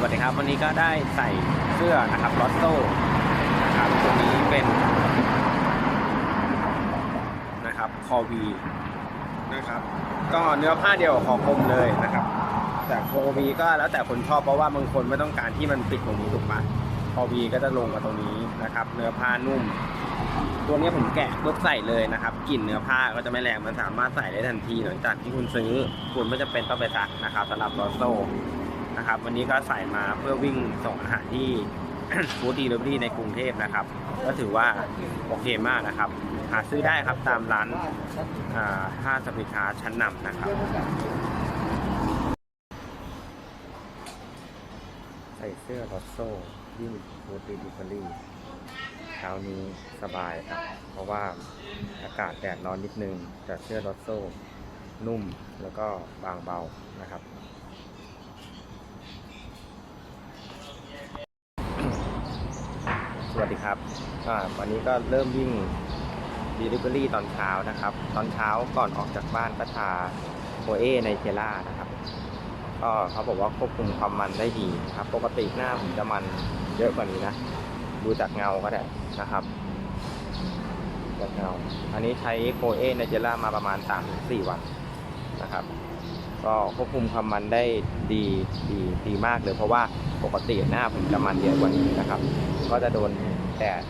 สวัสดีครับ วันนี้ก็ได้ใส่เสื้อนะครับลอตโต้นะครับตัวนี้เป็นนะครับคอวีนะครับ ก็เนื้อผ้าเดียวกับคอกลมเลยนะครับ แต่คอวีก็แล้วแต่คนชอบเพราะว่าบางคนไม่ต้องการที่มันปิดตรงนี้ถูกปะคอวีก็จะลงมาตรงนี้นะครับ เนื้อผ้านุ่ม ตัวนี้ผมแกะปุ๊บใส่เลยนะครับกลิ่นเนื้อผ้าก็จะไม่แรงมันสามารถใส่ได้ทันทีหลังจากที่คุณซื้อคุณไม่จำเป็นต้องไปซักนะครับสำหรับลอตโต้ นะครับ วันนี้ก็ใส่มาเพื่อวิ่งส่งอาหารที่ฟู้ดดีลิเวอรี่ในกรุงเทพนะครับ ก็ถือว่าโอเคมากนะครับ หาซื้อได้ครับตามร้านห้างสรรพสินค้าชั้นนำนะครับ ใส่เสื้อลอตโซ่วิ่งฟู้ดดีลิเวอรี่เช้านี้สบายครับ เพราะว่าอากาศแดดร้อนนิดนึงแต่เสื้อรอสโซ่นุ่มแล้วก็บางเบานะครับ วัสดีครับวันนี้ก็เริ่มวิ่ง Delivery ตอนเช้านะครับ ตอนเช้าก่อนออกจากบ้านก็ทาโอเอในเทล่านะครับก็เขาบอกว่าควบคุมความมันได้ดีครับ ปกติหน้าผมจะมันเยอะกว่านี้นะ ดูจากเงาก็ได้นะครับ จากเงา อันนี้ใช้โคเอเนเจล่ามาประมาณ3-4วัน นะครับ ก็ควบคุมความมันได้ดีดีดีมากเลย เพราะว่าปกติหน้าผมจะมันเยอะกว่านี้นะครับ ก็จะโดนแดด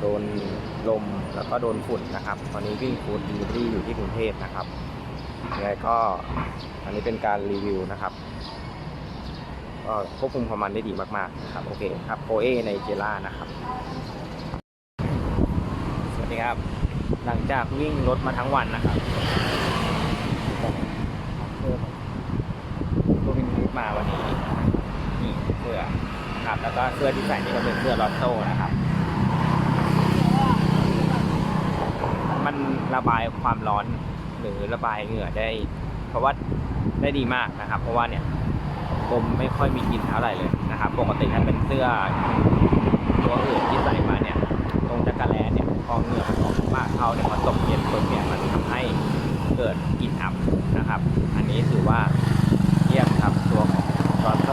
โดนลมแล้วก็โดนฝุ่นนะครับ ตอนนี้วิ่งฟูดดีลี่อยู่ที่กรุงเทพนะครับยังไงก็อันนี้เป็นการรีวิวนะครับก็ควบคุมความมันได้ดีมากๆนะครับโอเคครับโคเอในเจล่านะครับ สวัสดีครับ หลังจากวิ่งรถมาทั้งวันนะครับเสื้อตัววินมูดมาวันนี้นี่เสื้อ นะครับ แล้วก็เสื้อที่ใส่นี่ก็เป็นเสื้อลอตโต้นะครับ มันระบายความร้อนหรือระบายเหงื่อได้ เพราะว่าได้ดีมากนะครับ เพราะว่าเนี่ยผมไม่ค่อยมีกินเท่าไหร่เลยนะครับ ปกติถ้าเป็นเสื้อตัวอื่นที่ใส่มาเนี่ย ตรงจักรแลเนี่ยพอเหงื่อออกมากเข้าเนี่ยพอตกเย็นปุ๊บเนี่ยมันทำให้เกิดกลิ่นอับนะครับ อันนี้ถือว่าเยี่ยมครับตัวของซอโ